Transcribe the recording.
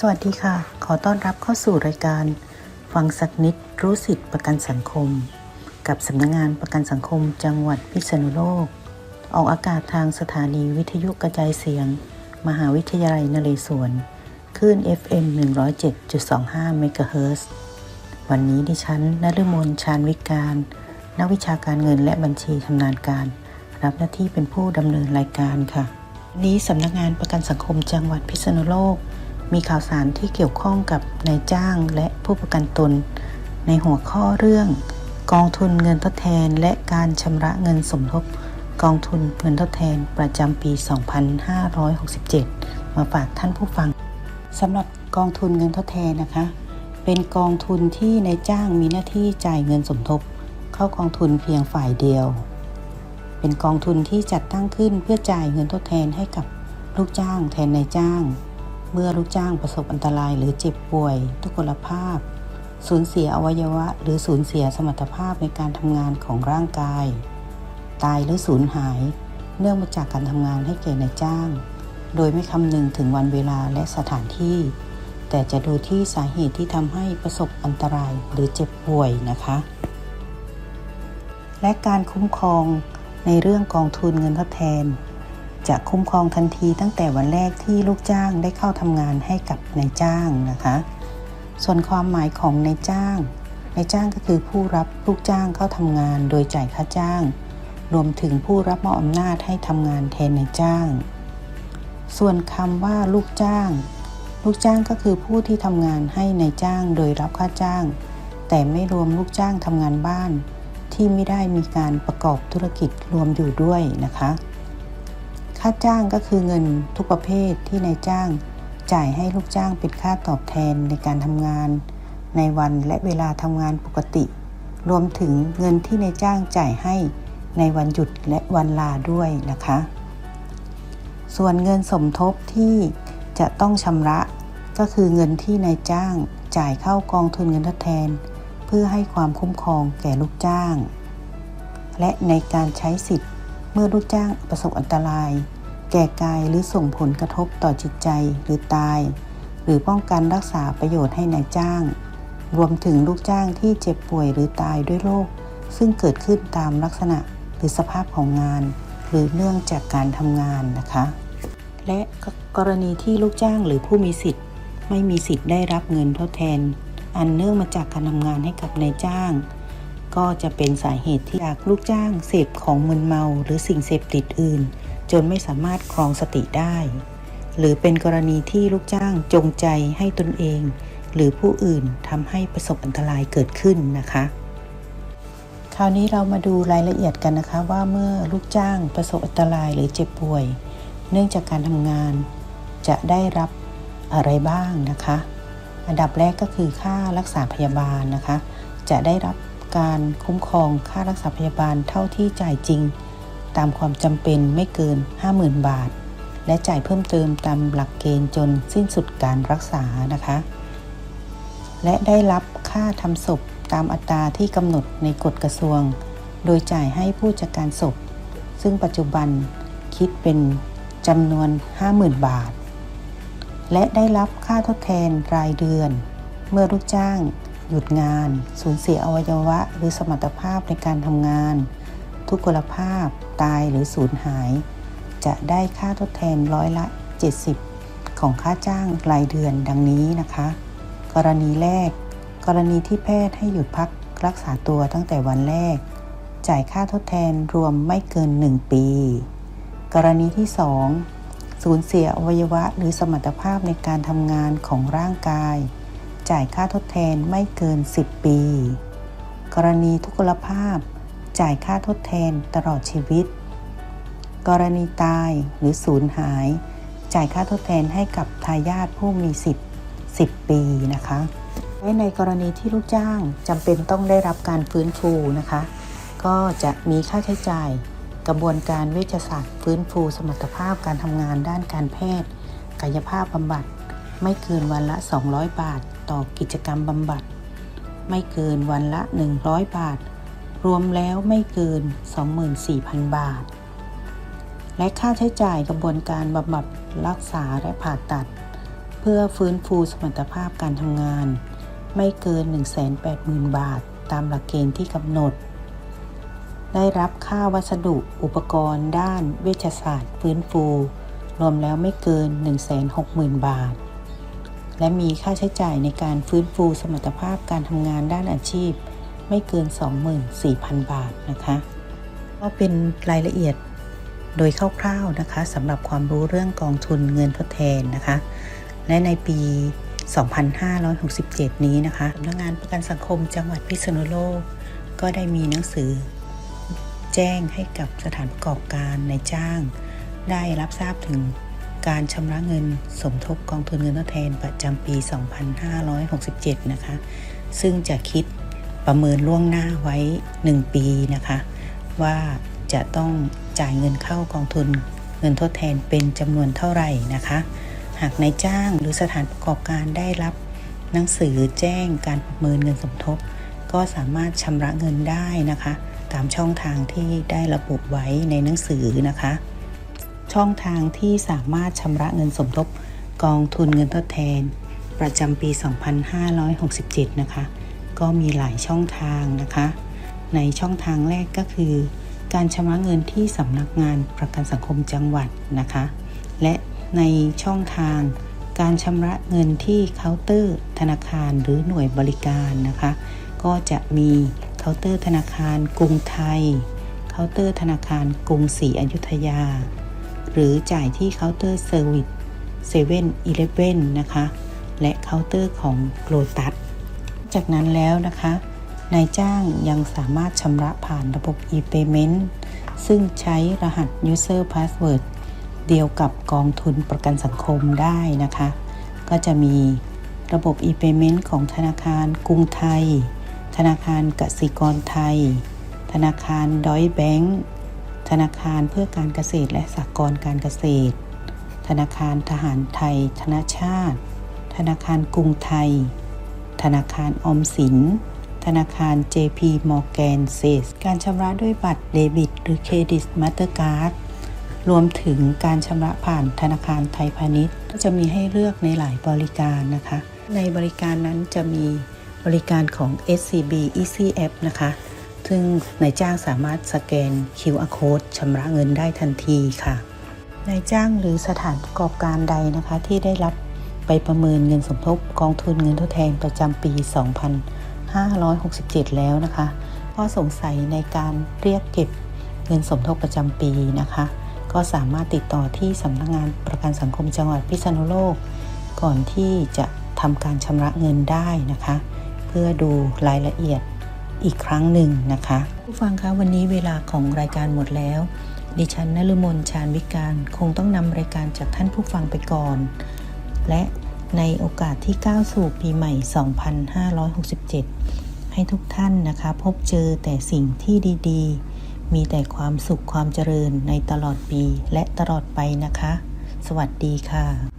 สวัสดีค่ะ ขอต้อนรับเข้าสู่รายการ ฟังสักนิดรู้สิทธิประกันสังคม กับสำนักงงานประกันสังคมจังหวัดพิษณุโลก ออกอากาศทางสถานีวิทยุกระจายเสียง มหาวิทยาลัยนเรศวรคลื่น FM 107.25 เมกะเฮิรตซ์วันนี้ดิฉันนฤมลชาญวิการ นักวิชาการเงินและบัญชีชำนาญการ รับหน้าที่เป็นผู้ดำเนินรายการค่ะ นี้สำนักงานประกันสังคมจังหวัดพิษณุโลก มีข่าวสารที่เกี่ยวข้องกับนายจ้างและผู้ประกันตน ในหัวข้อเรื่อง กองทุนเงินทดแทน และการชำระเงินสมทบ กองทุนเงินทดแทนประจำปี 2567 มาฝากท่านผู้ฟังสำหรับกองทุนเงินทดแทนนะคะ เป็นกองทุนที่นายจ้างมีหน้าที่จ่ายเงินสมทบ เข้ากองทุนเพียงฝ่ายเดียว เป็นกองทุนที่จัดตั้งขึ้นเพื่อจ่ายเงินทดแทนให้กับลูกจ้างแทนนายจ้าง เมื่อลูกจ้างประสบอันตรายหรือเจ็บป่วย ทุกพลภาพ สูญเสียอวัยวะ หรือสูญเสียสมรรถภาพในการทำงานของร่างกาย ตายหรือสูญหาย เนื่องมาจากการทำงานให้แก่นายจ้าง โดยไม่คำนึงถึงวันเวลาและสถานที่ แต่จะดูที่สาเหตุที่ทำให้ประสบอันตรายหรือเจ็บป่วยนะคะ และการคุ้มครองในเรื่องกองทุนเงินทดแทน จะคุ้มครองทันทีตั้งแต่วันแรกที่ลูกจ้างได้เข้าทำงานให้กับนายจ้างนะคะ ส่วนความหมายของนายจ้างนายจ้างก็คือผู้รับลูกจ้างเข้าทำงานโดยจ่ายค่าจ้าง รวมถึงผู้รับมอบอำนาจให้ทำงานแทนนายจ้าง ส่วนคำว่าลูกจ้าง ลูกจ้างก็คือผู้ที่ทำงานให้นายจ้างโดยรับค่าจ้าง แต่ไม่รวมลูกจ้างทำงานบ้าน ที่ไม่ได้มีการประกอบธุรกิจรวมอยู่ด้วยนะคะ ค่าจ้างก็คือเงินทุกประเภทที่นายจ้าง จ่ายให้ลูกจ้างเป็นค่าตอบแทนในการทำงาน ในวันและเวลาทำงานปกติ รวมถึงเงินที่นายจ้างจ่ายให้ในวันหยุดและวันลาด้วยนะคะ ส่วนเงินสมทบที่จะต้องชำระก็คือเงินที่นายจ้างจ่ายเข้ากองทุนเงินทดแทน เพื่อให้ความคุ้มครองแก่ลูกจ้าง และในการใช้สิทธิ์เมื่อลูกจ้างประสบอันตราย แก่กายหรือส่งผลกระทบต่อจิตใจหรือตาย หรือป้องกันรักษาประโยชน์ให้นายจ้าง รวมถึงลูกจ้างที่เจ็บป่วยหรือตายด้วยโรคซึ่งเกิดขึ้นตามลักษณะหรือสภาพของงาน หรือเนื่องจากการทำงานนะคะ และกรณีที่ลูกจ้างหรือผู้มีสิทธิ์ ไม่มีสิทธิ์ได้รับเงินทดแทน อันเนื่องมาจากการทำงานให้กับนายจ้าง ก็จะเป็นสาเหตุที่จากลูกจ้างเสพของมึนเมาหรือสิ่งเสพติดอื่น จนไม่สามารถครองสติได้ หรือเป็นกรณีที่ลูกจ้างจงใจให้ตนเอง หรือผู้อื่นทำให้ประสบอันตรายเกิดขึ้นนะคะ คราวนี้เรามาดูรายละเอียดกันนะคะ ว่าเมื่อลูกจ้างประสบอันตรายหรือเจ็บป่วย เนื่องจากการทำงาน จะได้รับอะไรบ้างนะคะ อันดับแรกก็คือค่ารักษาพยาบาลนะคะ จะได้รับการคุ้มครองค่ารักษาพยาบาลเท่าที่จ่ายจริง ตามความจำเป็นไม่เกิน 50,000 บาท และจ่ายเพิ่มเติมตามหลักเกณฑ์จนสิ้นสุดการรักษานะคะ และได้รับค่าทำศพตามอัตราที่กำหนดในกฎกระทรวง โดยจ่ายให้ผู้จัดการศพ ซึ่งปัจจุบันคิดเป็นจำนวน 50,000 บาท และได้รับค่าทดแทนรายเดือน เมื่อลูกจ้าง หยุดงาน สูญเสียอวัยวะ หรือสมรรถภาพในการทำงาน ทุกพลภาพตายหรือสูญหาย จะได้ค่าทดแทนร้อยละ 70 ของค่าจ้างรายเดือนดังนี้นะคะ กรณีแรก กรณีที่แพทย์ให้หยุดพักรักษาตัวตั้งแต่วันแรก จ่ายค่าทดแทนรวมไม่เกิน 1 ปี กรณีที่ 2 สูญเสียอวัยวะหรือสมรรถภาพในการทำงานของร่างกาย จ่ายค่าทดแทนไม่เกิน 10 ปี กรณีทุกลภาพ จ่ายค่าทดแทนตลอดชีวิต กรณีตายหรือสูญหาย จ่ายค่าทดแทนให้กับทายาทผู้มีสิทธิ์ 10 ปีนะคะและในกรณีที่ลูกจ้างจำเป็นต้องได้รับการฟื้นฟูนะคะ ก็จะมีค่าใช้จ่ายกระบวนการเวชศาสตร์ฟื้นฟูสมรรถภาพการทำงานด้านการแพทย์ กายภาพบำบัด ไม่เกินวันละ 200 บาท ต่อกิจกรรมบำบัด ไม่เกินวันละ 100 บาท รวมแล้วไม่เกิน 24,000 บาท และค่าใช้จ่ายกระบวนการบำบัดรักษาและผ่าตัดผพื่อฟื้นฟูสมรรถภาพการทำงาน ไม่เกิน 180,000 บาท ตามหลักเกณฑ์ที่กำหนด ได้รับค่าวัสดุอุปกรณ์ด้านเวชศาสตร์ ฟื้นฟู รวมแล้วไม่เกิน 160,000 บาท และมีค่าใช้จ่ายในการฟื้นฟูสมรรถภาพการทำงานด้านอาชีพ ไม่เกิน 24,000 บาทนะคะก็เป็นรายละเอียดโดยคร่าวๆนะคะสำหรับความรู้เรื่องกองทุนเงินทดแทนนะคะ และในปี 2567 นี้นะคะสำนักงานประกันสังคมจังหวัดพิษณุโลก ก็ได้มีหนังสือ แจ้งให้กับสถานประกอบการในจ้าง ได้รับทราบถึงการชำระเงินสมทบกองทุนเงินทดแทนประจำปี 2567 นะคะ ซึ่งจะคิด ประเมินล่วงหน้าไว้ 1 ปีนะคะ ว่าจะต้องจ่ายเงินเข้ากองทุน เงินทดแทนเป็นจำนวนเท่าไหร่นะคะ หากนายจ้างหรือสถานประกอบการได้รับหนังสือแจ้งการประเมินเงินสมทบ ก็สามารถชำระเงินได้นะคะ ตามช่องทางที่ได้ระบุไว้ในหนังสือนะคะ ช่องทางที่สามารถชำระเงินสมทบ กองทุนเงินทดแทน ประจำปี 2567 นะคะ ก็มีหลายช่องทางนะคะ ในช่องทางแรกก็คือ การชำระเงินที่สำนักงานประกันสังคมจังหวัดนะคะ และในช่องทางการชำระเงินที่เคาน์เตอร์ธนาคารหรือหน่วยบริการนะคะ ก็จะมีเคาน์เตอร์ธนาคารกรุงไทย เคาน์เตอร์ธนาคารกรุงศรีอยุธยา หรือจ่ายที่เคาน์เตอร์เซอร์วิสเซเว่นอีเลฟเว่นนะคะ และเคาน์เตอร์ของโลตัส จากนั้นแล้วนะคะนายจ้างยังสามารถชำระผ่านระบบ e-payment ซึ่งใช้รหัส user password เดียวกับกองทุนประกันสังคมได้นะคะ ก็จะมีระบบ e-payment ของธนาคารกรุงไทย ธนาคารกสิกรไทย ธนาคารดอยแบงก์ธนาคารเพื่อการเกษตรและสหกรณ์การเกษตร ธนาคารทหารไทย ธนาชาติ ธนาคารกรุงไทย ธนาคารออมสิน ธนาคาร JP Morgan Chase การชำระด้วยบัตรเดบิต หรือเครดิตมาสเตอร์การ์ดรวมถึงการชำระผ่านธนาคารไทยพาณิชย์ ก็จะมีให้เลือกในหลายบริการนะคะ ในบริการนั้นจะมีบริการของ SCB Easy App นะคะ ซึ่งนายจ้างสามารถสแกน QR Code ชำระเงินได้ทันทีค่ะนายจ้างหรือสถานประกอบการใดนะคะที่ได้รับ ไปประเมินเงินสมทบกองทุนเงินทดแทนประจำปี 2567 แล้วนะคะก็สงสัยในการเรียกเก็บเงินสมทบประจำปีนะคะ ก็สามารถติดต่อที่สำนักงานประกันสังคมจังหวัดพิษณุโลก ก่อนที่จะทำการชำระเงินได้นะคะ เพื่อดูรายละเอียดอีกครั้งหนึ่งนะคะ ผู้ฟังคะวันนี้เวลาของรายการหมดแล้ว ดิฉันนฤมลชาญวิการ คงต้องนำรายการจากท่านผู้ฟังไปก่อน และในโอกาสที่ก้าวสู่ปีใหม่ 2567 ให้ทุกท่านนะคะ พบเจอแต่สิ่งที่ดีๆ มีแต่ความสุขความเจริญในตลอดปีและตลอดไปนะคะ สวัสดีค่ะ